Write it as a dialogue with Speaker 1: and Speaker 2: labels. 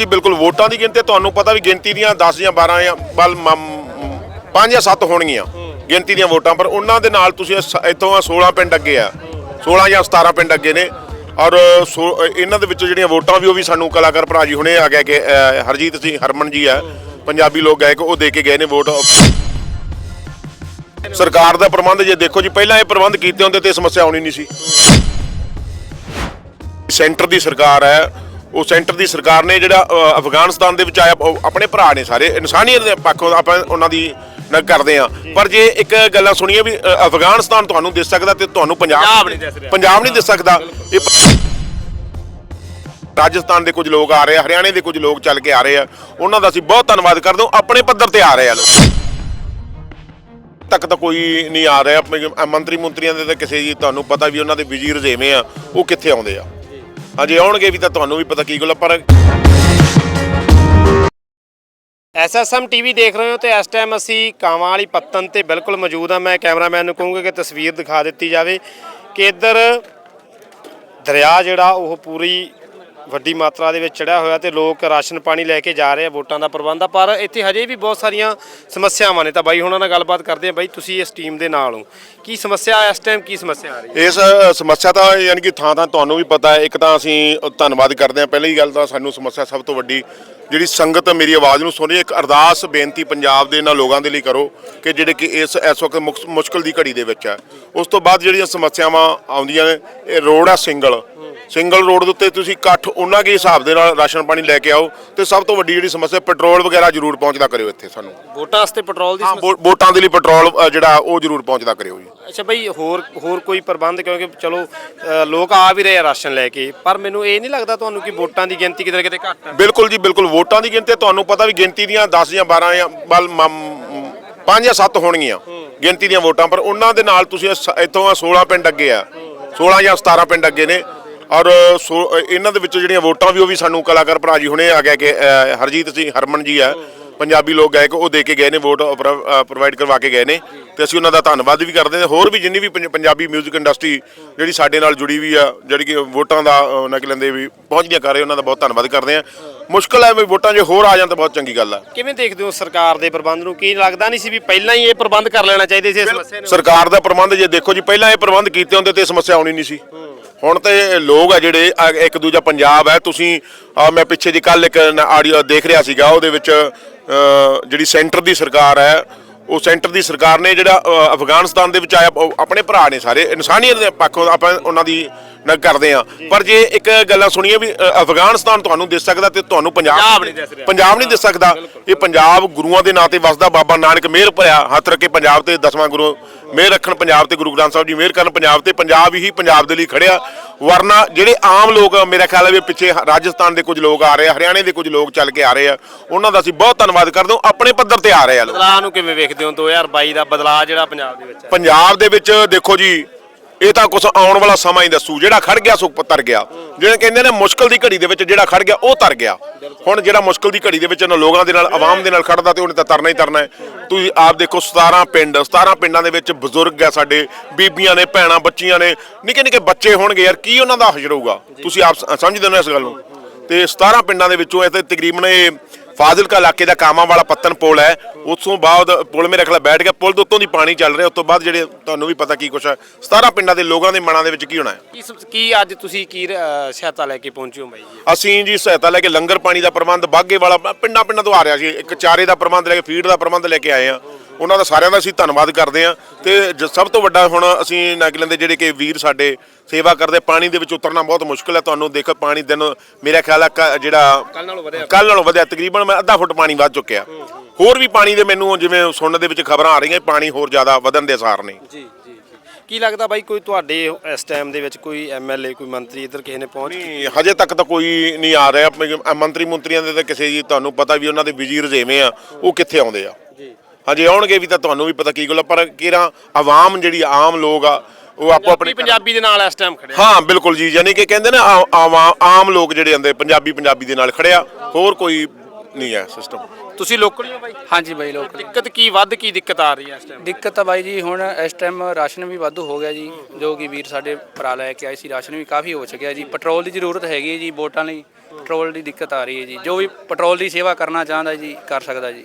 Speaker 1: ਜੀ, ਬਿਲਕੁਲ ਵੋਟਾਂ ਦੀ ਗਿਣਤੀ, ਤੁਹਾਨੂੰ ਪਤਾ ਵੀ ਗਿਣਤੀ ਦੀਆਂ 10 ਜਾਂ 12 ਜਾਂ ਬਲ 5 ਜਾਂ 7 ਹੋਣਗੀਆਂ ਗਿਣਤੀ ਦੀਆਂ ਵੋਟਾਂ, ਪਰ ਉਹਨਾਂ ਦੇ ਨਾਲ ਤੁਸੀਂ ਇੱਥੋਂ 16 ਪਿੰਡ ਅੱਗੇ ਆ 16 ਜਾਂ 17 ਪਿੰਡ ਅੱਗੇ ਨੇ, ਔਰ ਇਹਨਾਂ ਦੇ ਵਿੱਚੋਂ ਜਿਹੜੀਆਂ ਵੋਟਾਂ ਵੀ ਉਹ ਵੀ ਸਾਨੂੰ ਕਲਾਕਾਰ ਭਰਾ ਜੀ ਹੁਣੇ ਆ ਗਏ ਕਿ ਹਰਜੀਤ ਸਿੰਘ ਹਰਮਨ ਜੀ ਆ, ਪੰਜਾਬੀ ਲੋਕ ਗਾਇਕ, ਉਹ ਦੇ ਕੇ ਗਏ ਨੇ ਵੋਟ ਸਰਕਾਰ ਦਾ ਪ੍ਰਬੰਧ ਜੇ ਦੇਖੋ ਜੀ, ਪਹਿਲਾਂ ਇਹ ਪ੍ਰਬੰਧ ਕੀਤੇ ਹੁੰਦੇ ਤੇ ਸਮੱਸਿਆ ਆਉਣੀ ਨਹੀਂ ਸੀ। ਸੈਂਟਰ ਦੀ ਸਰਕਾਰ ਹੈ ਉਹ ਸੈਂਟਰ ਦੀ ਸਰਕਾਰ ਨੇ ਜਿਹੜਾ ਅਫਗਾਨਿਸਤਾਨ ਦੇ ਵਿੱਚ ਆਇਆ ਆਪਣੇ ਭਰਾ ਨੇ ਸਾਰੇ ਇਨਸਾਨੀਅਤ ਦੇ ਪੱਖੋਂ ਆਪਾਂ ਉਹਨਾਂ ਦੀ ਨਾ ਕਰਦੇ ਆ ਪਰ ਜੇ ਇੱਕ ਗੱਲਾਂ ਸੁਣੀਏ ਵੀ ਅਫਗਾਨਿਸਤਾਨ ਤੁਹਾਨੂੰ ਦਿਸ ਸਕਦਾ ਤੇ ਤੁਹਾਨੂੰ ਪੰਜਾਬ
Speaker 2: ਪੰਜਾਬ ਨਹੀਂ ਦਿਸ
Speaker 1: ਸਕਦਾ। ਇਹ ਰਾਜਸਥਾਨ ਦੇ ਕੁਝ ਲੋਕ ਆ ਰਹੇ ਆ ਹਰਿਆਣੇ ਦੇ ਕੁਝ ਲੋਕ ਚੱਲ ਕੇ ਆ ਰਹੇ ਆ। ਉਹਨਾਂ ਦਾ ਅਸੀਂ ਬਹੁਤ ਧੰਨਵਾਦ ਕਰਦੇ ਹਾਂ ਆਪਣੇ ਪੱਧਰ ਤੇ ਆ ਰਹੇ ਆ ਲੋਕ। ਤੱਕ ਤਾਂ ਕੋਈ ਨਹੀਂ ਆ ਰਿਹਾ ਮੰਤਰੀ ਮੰਤਰੀਆਂ ਦੇ ਤਾਂ ਕਿਸੇ ਜੀ ਤੁਹਾਨੂੰ ਪਤਾ ਵੀ ਉਹਨਾਂ ਦੇ ਵਜ਼ੀਰ ਜਿਵੇਂ ਆ ਉਹ ਕਿੱਥੇ ਆਉਂਦੇ ਆ। ਹਜੇ ਆਉਣਗੇ ਵੀ ਤਾਂ ਤੁਹਾਨੂੰ ਵੀ ਪਤਾ ਕੀ ਗੱਲ ਆ, ਪਰ
Speaker 2: ਐਸਐਸਐਮ ਟੀਵੀ ਦੇਖ ਰਹੇ ਹੋ ਤੇ ਇਸ ਟਾਈਮ ਅਸੀਂ ਕਾਵਾਂ ਵਾਲੀ ਪੱਤਨ ਤੇ ਬਿਲਕੁਲ ਮੌਜੂਦ ਹਾਂ। ਮੈਂ ਕੈਮਰਾਮੈਨ ਨੂੰ ਕਹੂੰਗਾ ਕਿ ਤਸਵੀਰ ਦਿਖਾ ਦਿੱਤੀ ਜਾਵੇ ਕਿ ਇੱਧਰ ਦਰਿਆ ਜਿਹੜਾ ਉਹ ਪੂਰੀ ਵੱਡੀ ਮਾਤਰਾ ਦੇ ਵਿੱਚ ਚੜਿਆ ਹੋਇਆ ਤੇ ਲੋਕ ਰਾਸ਼ਨ ਪਾਣੀ ਲੈ ਕੇ ਜਾ ਰਹੇ ਆ ਵੋਟਾਂ ਦਾ ਪ੍ਰਬੰਧ ਆ, ਪਰ ਇੱਥੇ ਹਜੇ ਵੀ ਬਹੁਤ ਸਾਰੀਆਂ ਸਮੱਸਿਆਵਾਂ ਨੇ। ਤਾਂ ਬਾਈ, ਹੁਣਾਂ ਨਾਲ ਗੱਲਬਾਤ ਕਰਦੇ ਆ। ਬਾਈ, ਤੁਸੀਂ ਇਸ ਟੀਮ ਦੇ ਨਾਲ ਹੋ। ਕੀ ਸਮੱਸਿਆ ਇਸ ਟਾਈਮ ਕੀ ਸਮੱਸਿਆ ਆ ਰਹੀ
Speaker 1: ਇਸ ਸਮੱਸਿਆ ਤਾਂ ਯਾਨੀ ਕਿ ਥਾਂ ਥਾਂ ਤੁਹਾਨੂੰ ਵੀ ਪਤਾ ਹੈ। ਇੱਕ ਤਾਂ ਅਸੀਂ ਧੰਨਵਾਦ ਕਰਦੇ ਹਾਂ। ਪਹਿਲੀ ਗੱਲ ਤਾਂ ਸਾਨੂੰ ਸਮੱਸਿਆ ਸਭ ਤੋਂ ਵੱਡੀ ਜਿਹੜੀ ਸੰਗਤ ਮੇਰੀ ਆਵਾਜ਼ ਨੂੰ ਸੁਣ ਰਹੀ ਹੈ, ਇੱਕ ਅਰਦਾਸ ਬੇਨਤੀ ਪੰਜਾਬ ਦੇ ਇਹਨਾਂ ਲੋਕਾਂ ਦੇ ਲਈ ਕਰੋ ਕਿ ਜਿਹੜੇ ਕਿ ਇਸ ਇਸ ਵਕਤ ਮੁਕਸ- ਮੁਸ਼ਕਲ ਦੀ ਘੜੀ ਦੇ ਵਿੱਚ ਹੈ। ਉਸ ਤੋਂ ਬਾਅਦ ਜਿਹੜੀਆਂ ਸਮੱਸਿਆਵਾਂ ਆਉਂਦੀਆਂ ਨੇ, ਇਹ ਰੋਡ ਆ ਸਿੰਗਲ। ਸਿੰਗਲ ਰੋਡ ਦੇ ਉੱਤੇ ਤੁਸੀਂ ਇਕੱਠ ਉਹਨਾਂ ਦੇ ਹਿਸਾਬ ਦੇ ਨਾਲ ਰਾਸ਼ਨ ਪਾਣੀ ਲੈ ਕੇ ਆਓ ਤੇ ਸਭ ਤੋਂ ਵੱਡੀ ਜਿਹੜੀ ਸਮੱਸਿਆ ਪੈਟਰੋਲ ਵਗੈਰਾ ਜ਼ਰੂਰ ਪਹੁੰਚਦਾ ਕਰਿਓ ਇੱਥੇ ਸਾਨੂੰ।
Speaker 2: ਵੋਟਾਂ ਵਾਸਤੇ ਪੈਟਰੋਲ ਦੀ
Speaker 1: ਹਾਂ ਵੋ- ਵੋਟਾਂ ਦੇ ਲਈ ਪੈਟਰੋਲ ਅ, ਜਿਹੜਾ ਉਹ ਜ਼ਰੂਰ ਪਹੁੰਚਦਾ ਕਰਿਓ ਜੀ।
Speaker 2: ਅੱਛਾ ਬਈ ਹੋਰ ਹੋਰ ਕੋਈ ਪ੍ਰਬੰਧ? ਕਿਉਂਕਿ ਚਲੋ ਅ, ਲੋਕ ਆ ਵੀ ਰਹੇ ਆ ਰਾਸ਼ਨ ਲੈ ਕੇ ਪਰ ਮੈਨੂੰ ਇਹ ਨਹੀਂ ਲੱਗਦਾ ਤੁਹਾਨੂੰ ਕਿ ਵੋਟਾਂ ਦੀ ਗਿਣਤੀ ਕਿਤੇ ਨਾ ਕਿਤੇ ਘੱਟ ਹੈ
Speaker 1: ਬਿਲਕੁਲ ਜੀ ਬਿਲਕੁਲ। ਵੋਟਾਂ ਦੀ ਗਿਣਤੀ ਤੁਹਾਨੂੰ ਪਤਾ ਵੀ ਗਿਣਤੀ ਦੀਆਂ 10 ਜਾਂ 12 ਜਾਂ ਬਲ 5 ਜਾਂ 7 ਹੋਣਗੀਆਂ ਗਿਣਤੀ ਦੀਆਂ ਵੋਟਾਂ ਪਰ ਉਹਨਾਂ ਦੇ ਨਾਲ ਤੁਸੀਂ ਇੱਥੋਂ ਆ 16 ਪਿੰਡ ਅੱਗੇ ਆ। 16 ਜਾਂ 17 ਪਿੰਡ ਅੱਗੇ ਨੇ। ਔਰ ਇਹਨਾਂ ਦੇ ਵਿੱਚੋਂ ਜਿਹੜੀਆਂ ਵੋਟਾਂ ਵੀ ਉਹ ਵੀ ਸਾਨੂੰ ਕਲਾਕਾਰ ਭਰਾ ਜੀ ਹੁਣੇ ਆ ਗਏ ਕਿ ਹਰਜੀਤ ਸਿੰਘ ਹਰਮਨ ਜੀ ਆ ਪੰਜਾਬੀ ਲੋਕ ਗਾਇਕ ਉਹ ਦੇ ਕੇ ਗਏ ਨੇ ਵੋਟ ਪ੍ਰੋਵਾਈਡ ਕਰਵਾ ਕੇ ਗਏ ਨੇ ਤੇ ਅਸੀਂ ਉਹਨਾਂ ਦਾ ਧੰਨਵਾਦ ਵੀ ਕਰਦੇ ਹਾਂ। ਹੋਰ ਵੀ ਜਿੰਨੀ ਵੀ ਪੰਜ- ਪੰਜਾਬੀ 뮤직 ਇੰਡਸਟਰੀ ਜਿਹੜੀ ਸਾਡੇ ਨਾਲ ਜੁੜੀ ਵੀ ਆ ਜਿਹੜੀ ਕਿ ਵੋਟਾਂ ਦਾ ਅ, ਨਾ ਕਿ ਲੈਂਦੇ ਵੀ ਪਹੁੰਚਦੀਆਂ ਕਰ ਰਹੇ ਉਹਨਾਂ ਦਾ ਬਹੁਤ ਧੰਨਵਾਦ ਕਰਦੇ ਹਾਂ। ਮੁਸ਼ਕਲ ਹੈ ਵੀ ਵੋਟਾਂ ਜੇ ਹੋਰ ਆ ਜਾਣ ਤਾਂ ਬਹੁਤ ਚੰਗੀ ਗੱਲ ਆ।
Speaker 2: ਕਿਵੇਂ ਦੇਖਦੇ ਹੋ ਸਰਕਾਰ ਦੇ ਪ੍ਰਬੰਧ ਨੂੰ? ਕੀ ਲੱਗਦਾ ਨਹੀਂ ਸੀ ਵੀ ਪਹਿਲਾਂ ਹੀ ਇਹ ਪ੍ਰਬੰਧ ਕਰ ਲੈਣਾ ਚਾਹੀਦੇ ਸੀ ਇਸ ਸਮੱਸਿਆ ਨੂੰ?
Speaker 1: ਸਰਕਾਰ ਦਾ ਪ੍ਰਬੰਧ ਜੇ ਦੇਖੋ ਜੀ ਪਹਿਲਾਂ ਇਹ ਪ੍ਰਬੰਧ ਕੀਤੇ ਹੁੰਦੇ ਤੇ ਇਹ ਸਮੱਸਿਆ ਆਉਣੀ ਨਹੀਂ ਸੀ। ਹੁਣ ਤੇ ਲੋਕ ਆ ਜਿਹੜੇ ਇੱਕ ਦੂਜਾ ਪੰਜਾਬ ਹੈ, ਤੁਸੀਂ ਮੈਂ ਪਿੱਛੇ ਜੀ ਕੱਲ ਇੱਕ ਆਡੀਓ ਦੇਖ ਰਿਹਾ ਸੀਗਾ, ਉਹਦੇ ਵਿੱਚ ਜਿਹੜੀ ਸੈਂਟਰ ਦੀ ਸਰਕਾਰ ਹੈ, ਉਹ ਸੈਂਟਰ ਦੀ ਸਰਕਾਰ ਨੇ ਜਿਹੜਾ ਅਫਗਾਨਿਸਤਾਨ ਦੇ ਵਿੱਚ ਆਇਆ ਆਪਣੇ ਭਰਾ ਨੇ ਸਾਰੇ, ਇਨਸਾਨੀਅਤ ਦੇ ਪੱਖੋਂ ਆਪਾਂ ਉਹਨਾਂ ਦੀ ਨਾ ਕਰਦੇ ਆ। ਪਰ ਜੇ ਇੱਕ ਗੱਲਾਂ ਸੁਣੀਏ ਵੀ ਅ, ਅਫਗਾਨਿਸਤਾਨ ਤੁਹਾਨੂੰ ਦਿਸ ਸਕਦਾ ਤੇ ਤੁਹਾਨੂੰ
Speaker 2: ਪੰਜਾਬ
Speaker 1: ਪੰਜਾਬ
Speaker 2: ਨਹੀਂ ਦਿਸ ਰਿਹਾ।
Speaker 1: ਪੰਜਾਬ ਨਹੀਂ ਦਿਸ ਸਕਦਾ। ਇਹ ਪੰਜਾਬ ਗੁਰੂਆਂ ਦੇ ਨਾਂ ਤੇ ਵਸਦਾ ਬਾਬਾ ਨਾਨਕ ਮਿਹਰ ਭਰਿਆ ਹੱਥ ਰੱਖੇ ਪੰਜਾਬ ਤੇ ਦਸਵਾਂ ਗੁਰੂ ਮਿਹਰ ਰੱਖਣ ਪੰਜਾਬ ਤੇ ਗੁਰੂ ਗ੍ਰੰਥ ਸਾਹਿਬ ਜੀ ਮਿਹਰ ਕਰਨ ਪੰਜਾਬ ਤੇ ਪੰਜਾਬ ਹੀ ਪੰਜਾਬ ਦੇ ਲਈ ਖੜਿਆ ਵਰਨਾ ਜਿਹੜੇ ਆਮ ਲੋਕ ਮੇਰਾ ਖਿਆਲ ਹੈ ਵੀ ਪਿੱਛੇ ਹ- ਰਾਜਸਥਾਨ ਦੇ ਕੁਝ ਲੋਕ ਆ ਰਹੇ ਆ ਹਰਿਆਣੇ ਦੇ ਕੁਝ ਲੋਕ ਚੱਲ ਕੇ ਆ ਰਹੇ ਆ। ਉਹਨਾਂ ਦਾ ਅਸੀਂ ਬਹੁਤ ਧੰਨਵਾਦ ਕਰਦੇ ਹਾਂ। ਆਪਣੇ ਪੱਧਰ ਤੇ ਆ ਰਹੇ ਆ ਲੋਕ।
Speaker 2: ਬਦਲਾਅ ਨੂੰ ਕਿਵੇਂ ਵੇਖਦੇ ਹੋ? 2022 ਦਾ ਬਦਲਾਅ ਜਿਹੜਾ ਪੰਜਾਬ ਦੇ ਵਿੱਚ ਹੈ।
Speaker 1: ਪੰਜਾਬ ਦੇ ਵਿੱਚ ਦੇਖੋ ਜੀ ਇਹ ਤਾਂ ਕੁਝ ਆਉਣ ਵਾਲਾ ਸਮਾਂ ਹੀ ਦੱਸੂ। ਜਿਹੜਾ ਖੜ ਗਿਆ ਸੋ ਤਰ ਗਿਆ। ਜਿਹੜੇ ਕਹਿੰਦੇ ਨੇ ਮੁਸ਼ਕਲ ਦੀ ਘੜੀ ਦੇ ਵਿੱਚ ਜਿਹੜਾ ਖੜ ਗਿਆ, ਉਹ ਤਰ ਗਿਆ। ਹੁਣ ਜਿਹੜਾ ਮੁਸ਼ਕਲ ਦੀ ਘੜੀ ਦੇ ਵਿੱਚ ਇਹਨਾਂ ਲੋਕਾਂ ਦੇ ਨਾਲ, ਆਵਾਮ ਦੇ ਨਾਲ ਖੜਦਾ ਤੇ ਉਹਨੇ ਤਾਂ ਤਰਨਾ ਹੀ ਤਰਨਾ ਹੈ। ਤੁਸੀਂ ਆਪ ਦੇਖੋ 17 ਪਿੰਡ 17 ਪਿੰਡਾਂ ਦੇ ਵਿੱਚ ਬਜ਼ੁਰਗ ਆ ਸਾਡੇ, ਬੀਬੀਆਂ ਨੇ, ਭੈਣਾਂ, ਬੱਚੀਆਂ ਨੇ। ਨਿੱਕੇ ਨਿੱਕੇ ਬੱਚੇ ਹੋਣਗੇ ਯਾਰ, ਕੀ ਉਹਨਾਂ ਦਾ ਹਜ਼ਰ ਹੋਊਗਾ? ਤੁਸੀਂ ਆਪ ਸ- ਸਮਝਦੇ ਹੋ ਇਸ ਗੱਲ ਨੂੰ? ਤੇ 17 ਪਿੰਡਾਂ ਦੇ ਵਿੱਚੋਂ ਇਹ ਤੇ ਤਕਰੀਬਨ ਇਹ ਫਾਜ਼ਿਲਕਾ ਇਲਾਕੇ ਦਾ ਕਾਮਾਂ ਵਾਲਾ ਪੱਤਨ ਪੁਲ ਹੈ। ਉਸ ਤੋਂ ਬਾਅਦ ਪੁਲ ਮੇਰੇ ਖਿਆਲ ਬੈਠ ਗਿਆ। ਪੁਲ ਦੇ ਉੱਤੋਂ ਦੀ ਪਾਣੀ ਚੱਲ ਰਿਹਾ। ਉਸ ਤੋਂ ਬਾਅਦ ਜਿਹੜੇ ਤੁਹਾਨੂੰ ਵੀ ਪਤਾ ਕੀ ਕੁਛ ਹੈ 17 ਪਿੰਡਾਂ ਦੇ ਲੋਕਾਂ ਦੇ ਮਨਾਂ ਦੇ ਵਿੱਚ ਕੀ ਹੋਣਾ ਹੈ?
Speaker 2: ਕੀ ਸਮ- ਕੀ ਅੱਜ ਤੁਸੀਂ ਕੀ ਅ, ਸਹਾਇਤਾ ਲੈ ਕੇ ਪਹੁੰਚੇ ਹੋ ਬਾਈ ਜੀ?
Speaker 1: ਅਸੀਂ ਜੀ ਸਹਾਇਤਾ ਲੈ ਕੇ ਲੰਗਰ ਪਾਣੀ ਦਾ ਪ੍ਰਬੰਧ ਬਾਗੇ ਵਾਲਾ ਪਿੰਡਾਂ ਪਿੰਡਾਂ ਤੋਂ ਆ ਰਿਹਾ ਸੀ। ਇੱਕ ਚਾਰੇ ਦਾ ਪ੍ਰਬੰਧ ਲੈ ਕੇ ਫੀਡ ਦਾ ਪ੍ਰਬੰਧ ਲੈ ਕੇ ਆਏ ਆ ਉਹਨਾਂ ਦਾ ਸਾਰਿਆਂ ਦਾ ਅਸੀਂ ਧੰਨਵਾਦ ਕਰਦੇ ਆ ਤੇ ਜ- ਸਭ ਤੋਂ ਵੱਡਾ ਹੁਣ ਅਸੀਂ ਨਾਗਲਨ ਦੇ ਜਿਹੜੇ ਕਿ ਵੀਰ ਸਾਡੇ ਸੇਵਾ ਕਰਦੇ ਪਾਣੀ ਦੇ ਵਿੱਚ ਉਤਰਨਾ ਬਹੁਤ ਮੁਸ਼ਕਲ ਹੈ। ਤੁਹਾਨੂੰ ਦੇਖੋ ਪਾਣੀ ਦਿਨ ਮੇਰਾ ਖਿਆਲ ਕ- ਜਿਹੜਾ
Speaker 2: ਕੱਲ ਨਾਲੋਂ ਵਧਿਆ।
Speaker 1: ਕੱਲ ਨਾਲੋਂ ਵਧਿਆ ਤਕਰੀਬਨ ਮੈਂ ਅੱਧਾ ਫੁੱਟ ਪਾਣੀ ਵੱਧ ਚੁੱਕਿਆ। ਹੋਰ ਵੀ ਪਾਣੀ ਦੇ ਮੈਨੂੰ ਜਿਵੇਂ ਸੁਣਨ ਦੇ ਵਿੱਚ ਖਬਰਾਂ ਆ ਰਹੀਆਂ ਪਾਣੀ ਹੋਰ ਜ਼ਿਆਦਾ ਵਧਣ ਦੇ ਆਸਾਰ ਨੇ।
Speaker 2: ਜੀ ਜੀ ਜੀ। ਕੀ ਲੱਗਦਾ ਬਾਈ ਕੋਈ ਤੁਹਾਡੇ ਇਸ ਟਾਈਮ ਦੇ ਵਿੱਚ ਕੋਈ ਐਮਐਲਏ ਕੋਈ ਮੰਤਰੀ ਇੱਧਰ ਕਿਸੇ ਨੇ ਪਹੁੰਚ
Speaker 1: ਨਹੀਂ ਹਜੇ ਤੱਕ ਤਾਂ ਕੋਈ ਨਹੀਂ ਆ ਰਿਹਾ। ਮੰਤਰੀ ਮੰਤਰੀਆਂ ਦੇ ਤਾਂ ਕਿਸੇ ਜੀ ਤੁਹਾਨੂੰ ਪਤਾ ਵੀ ਉਹਨਾਂ ਦੇ ਵਜ਼ੀਰ ਜਿਵੇਂ ਆ ਉਹ ਕਿੱਥੇ ਆਉਂਦੇ ਆ। ਹਜੇ ਆਉਣਗੇ ਵੀ ਤਾਂ ਤੁਹਾਨੂੰ ਵੀ ਪਤਾ ਕੀ ਗੱਲ ਆ, ਪਰ ਕਿਹੜਾ ਆਵਾਮ ਜਿਹੜੀ ਆਮ ਲੋਕ ਆ ਉਹ ਆਪੋ ਆਪਣੀ
Speaker 2: ਪੰਜਾਬੀ ਦੇ ਨਾਲ ਇਸ ਟਾਈਮ ਖੜਿਆ
Speaker 1: ਹਾਂ ਬਿਲਕੁਲ ਜੀ ਯਾਨੀ ਕਿ ਕਹਿੰਦੇ ਨੇ ਆ- ਆਵਾਮ ਆਮ ਲੋਕ ਜਿਹੜੇ ਆਂਦੇ ਪੰਜਾਬੀ ਪੰਜਾਬੀ ਦੇ ਨਾਲ ਖੜਿਆ ਹੋਰ ਕੋਈ ਨਹੀਂ ਹੈ ਸਿਸਟਮ
Speaker 2: ਤੁਸੀਂ ਲੋਕਲ ਹੀ ਹੋ ਬਾਈ?
Speaker 3: ਹਾਂਜੀ ਬਾਈ ਲੋਕ
Speaker 2: ਦਿੱਕਤ ਕੀ ਵੱਧ ਕੀ ਦਿੱਕਤ ਆ ਰਹੀ ਹੈ ਇਸ ਟਾਈਮ
Speaker 3: ਦਿੱਕਤ ਤਾਂ ਬਾਈ ਜੀ ਹੁਣ ਇਸ ਟਾਈਮ ਰਾਸ਼ਨ ਵੀ ਵਾਧੂ ਹੋ ਗਿਆ ਜੀ ਜੋ ਕਿ ਵੀਰ ਸਾਡੇ ਭਰਾ ਲੈ ਕੇ ਆਏ ਸੀ ਰਾਸ਼ਨ ਵੀ ਕਾਫੀ ਹੋ ਚੁੱਕਿਆ ਜੀ। ਪੈਟਰੋਲ ਦੀ ਜ਼ਰੂਰਤ ਹੈਗੀ ਹੈ ਜੀ ਵੋਟਾਂ ਲਈ ਪੈਟਰੋਲ ਦੀ ਦਿੱਕਤ ਆ ਰਹੀ ਹੈ ਜੀ। ਜੋ ਵੀ ਪੈਟਰੋਲ ਦੀ ਸੇਵਾ ਕਰਨਾ ਚਾਹੁੰਦਾ ਜੀ ਕਰ ਸਕਦਾ ਜੀ।